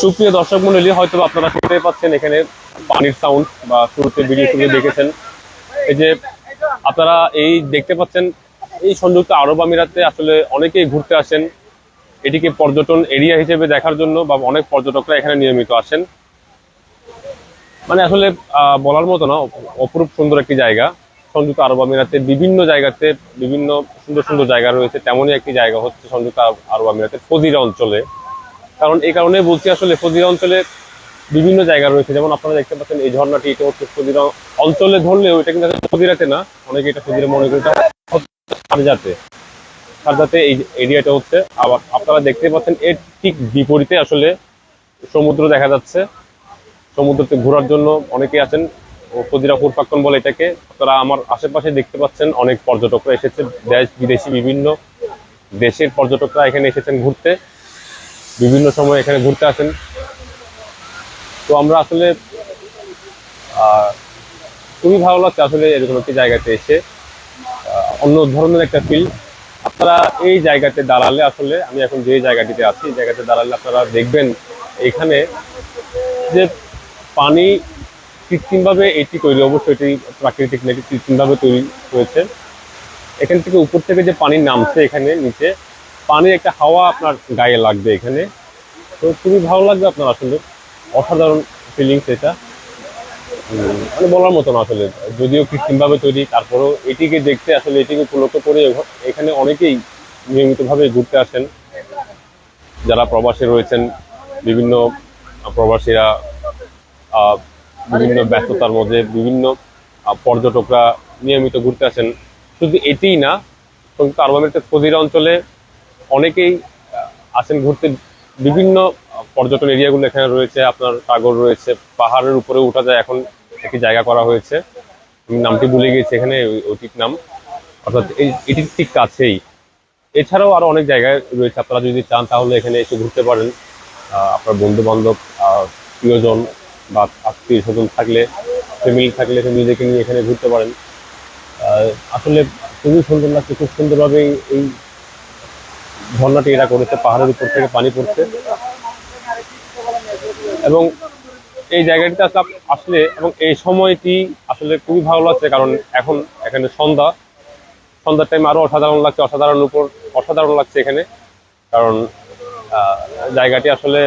সুপ্রিয় দর্শক মন্ডলী হয়তো আপনারা শুনতে পাচ্ছেন এখানে পানির সাউন্ড বা শুরুতে ভিডিও শুরু দেখেছেন। এই যে আপনারা এই দেখতে পাচ্ছেন, এই সংযুক্ত আরব আমিরাতে আসলে অনেকেই ঘুরতে আসেন। এটিকে পর্যটন এরিয়া হিসেবে দেখার জন্য বা অনেক পর্যটকরা এখানে নিয়মিত আসেন। মানে আসলে বলার মতো না, অপরূপ সুন্দর একটি জায়গা। সংযুক্ত আরব আমিরাতে বিভিন্ন জায়গাতে বিভিন্ন সুন্দর সুন্দর জায়গা রয়েছে। তেমনই একটি জায়গা হচ্ছে সংযুক্ত আরব- আমিরাতের ফজিরা অঞ্চলে। কারণ এই কারণে বলছি আসলে ফজিরা অঞ্চলে বিভিন্ন জায়গা রয়েছে। যেমন আপনারা দেখতে পাচ্ছেন এই ঝর্ণাটি এটা হচ্ছে ফজিরা অঞ্চলে ধরলেও এটা কিন্তু ফজিরাতে না। অনেকে এটা ফজিরা মনে করে সারজাতে সারজাতে এই এরিয়াটা হচ্ছে আবার আপনারা দেখতে পাচ্ছেন এর ঠিক বিপরীতে আসলে সমুদ্র দেখা যাচ্ছে। সমুদ্রতে ঘোরার জন্য অনেকেই আছেন, ও ফজিরাপুর প্রাক্তন বলে এটাকে। তারা আমার আশেপাশে দেখতে পাচ্ছেন অনেক পর্যটকরা এসেছে। দেশ বিদেশি বিভিন্ন দেশের পর্যটকরা এখানে এসেছেন ঘুরতে। বিভিন্ন সময় এখানে ঘুরতে আসেন। তো আমরা আসলে খুবই ভালো লাগছে আসলে এরকম একটি জায়গাতে এসে। অন্য ধরনের একটা ফিল আপনারা এই জায়গাতে দাঁড়ালে আসলে, আমি এখন যে জায়গাটিতে আছি, এই জায়গাতে দাঁড়ালে আপনারা দেখবেন এখানে যে পানি কৃত্রিমভাবে এটি তৈরি, অবশ্যই এটি প্রাকৃতিক নাকি কৃত্রিমভাবে তৈরি হয়েছে। এখান থেকে উপর থেকে যে পানি নামছে এখানে, নিচে পানির একটা হাওয়া আপনার গায়ে লাগবে এখানে। তো খুবই ভালো লাগবে আপনার আসলে। অসাধারণ ফিলিংস এটা। মানে বলার মতন আসলে। যদিও কৃত্রিমভাবে তৈরি, তারপরেও এটিকে দেখতে আসলে এটিকে উপলক্ষ করে এখানে অনেকেই নিয়মিতভাবে ঘুরতে আসেন। যারা প্রবাসী রয়েছেন, বিভিন্ন প্রবাসীরা বিভিন্ন ব্যস্ততার মধ্যে বিভিন্ন পর্যটকরা নিয়মিত ঘুরতে আসেন। শুধু এটিই না সংযুক্ত আরব আমিরাতের অঞ্চলে অনেকেই আসেন ঘুরতে। বিভিন্ন পর্যটন এরিয়াগুলো এখানে রয়েছে, আপনার সাগর রয়েছে, পাহাড়ের উপরে উঠা যায়, এখন একটি জায়গা করা হয়েছে। আমি নামটি ভুলে গেছি এখানে ওইটির নাম। অর্থাৎ এই- এটির ঠিক কাছেই। এছাড়াও আরও অনেক জায়গায় রয়েছে, আপনারা যদি চান তাহলে এখানে এসে ঘুরতে পারেন। আপনার বন্ধু বান্ধব প্রিয়জন বা আত্মীয় স্বজন থাকলে ফ্যামিলি থাকলে ফ্যামিলিদেরকে নিয়ে এখানে ঘুরতে পারেন। আসলে খুবই সুন্দর লাগছে, খুব সুন্দরভাবে এই ঝর্ণাটি এরা করেছে, পাহাড়ের উপর থেকে পানি পড়ছে। এবং এই জায়গাটিতে আসলে আসলে এবং এই সময়টি আসলে খুবই ভালো লাগছে, কারণ এখন এখানে সন্ধ্যা। সন্ধ্যার টাইম আরও অসাধারণ লাগছে, অসাধারণ উপর, অসাধারণ লাগছে এখানে। কারণ জায়গাটি আসলে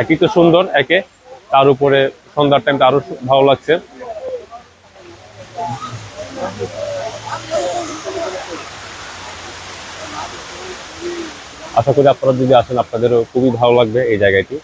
একই তো সুন্দর, একে। তার উপরে সন্ধ্যার টাইমটা আরও সু- ভালো লাগছে। আশা করি আপনারা যদি আসেন আপনাদেরও খুবই ভালো লাগবে এই জায়গাটি।